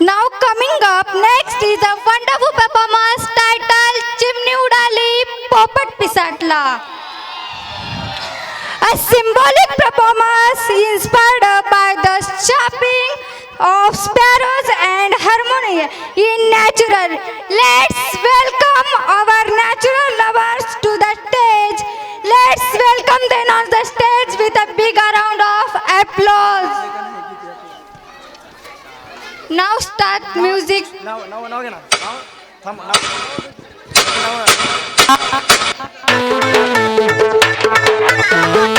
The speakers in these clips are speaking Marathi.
Now coming up next is a wonderful performance titled Chimney Udali Popat Pisatla. A symbolic performance inspired by the chirping of sparrows and harmony in natural. Let's Now start music. नाव नाव नाव घे ना. नाव थांब नाव.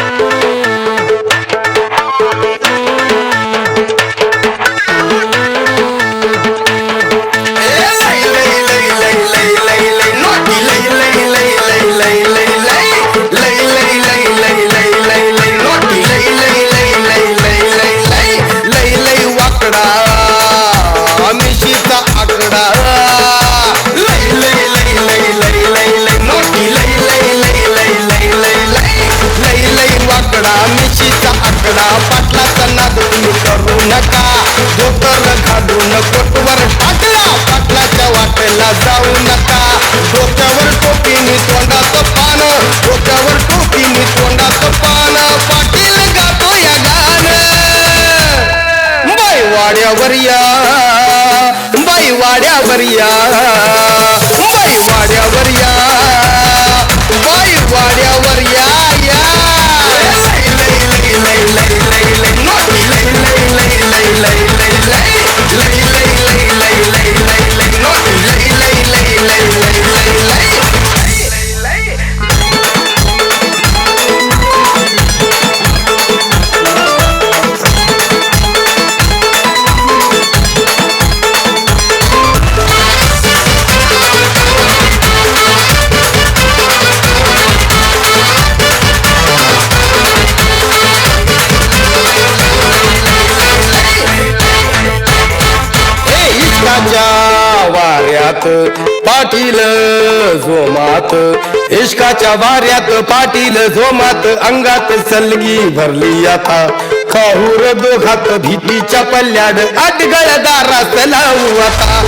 धोतर घालून कोटवर टाकला पाटलाच्या वाटेला जाऊ नका. डोक्यावर टोपीने तोंडाचं पान. डोक्यावर टोपीने तोंडाचं पान. पाटील गातो या गान बाई वाड्यावर या बाई वाड्यावर या. पाटील झोमात इश्काच्या वाऱ्यात पाटील झोमात अंगात सलगी भरली आता. खाहूर दोघात भीतीच्या पल्ल्याड अडगळ दारात लावू आता.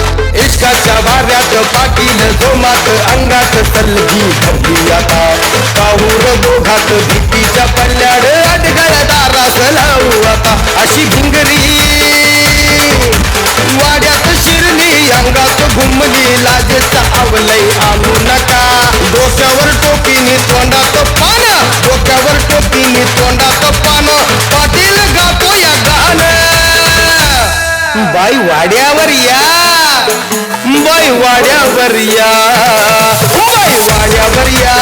इश्काच्या वाऱ्यात पाटील झोमात अंगात सलगी भरली आता. काहूर दोघात भीतीच्या पल्ल्याड अडगळ वाड्यावर या. बाई वाड्यावर या. बाई वाड्यावर या.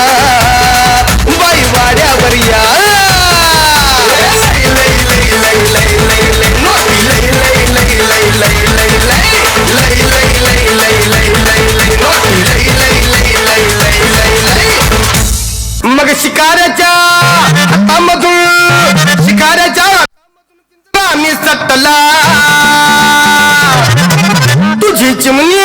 बाई वाड्यावर या. मग शिकाऱ्याच्या मी शिकाऱ्याच्या आम्ही потемнее.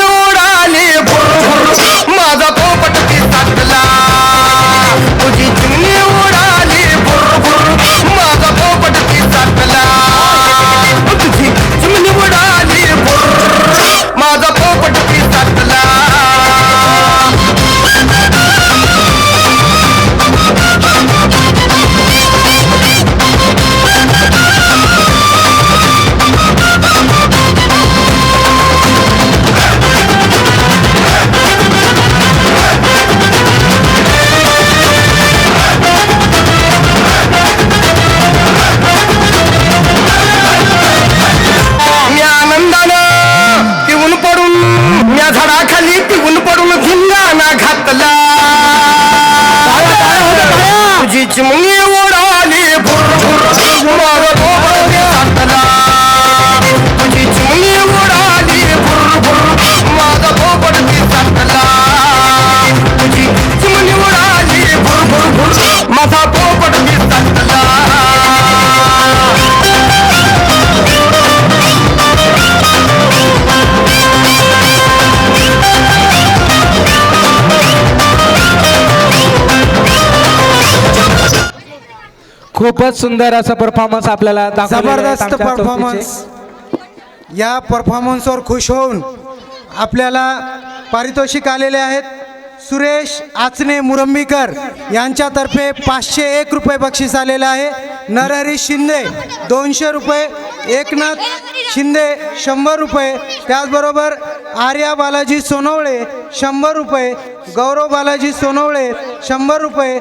खूपच सुंदर असा परफॉर्मन्स आपल्याला जबरदस्त परफॉर्मन्स. या परफॉर्मन्सवर खुश होऊन आपल्याला पारितोषिक आलेले आहेत सुरेश आचने मुरंबीकर यांच्यातर्फे पाचशे एक रुपये बक्षीस आलेलं आहे. नरहरी शिंदे दोनशे रुपये एकनाथ शिंदे शंभर रुपये त्याचबरोबर आर्या बालाजी सोनवळे शंभर रुपये गौरव बालाजी सोनवळे शंभर रुपये.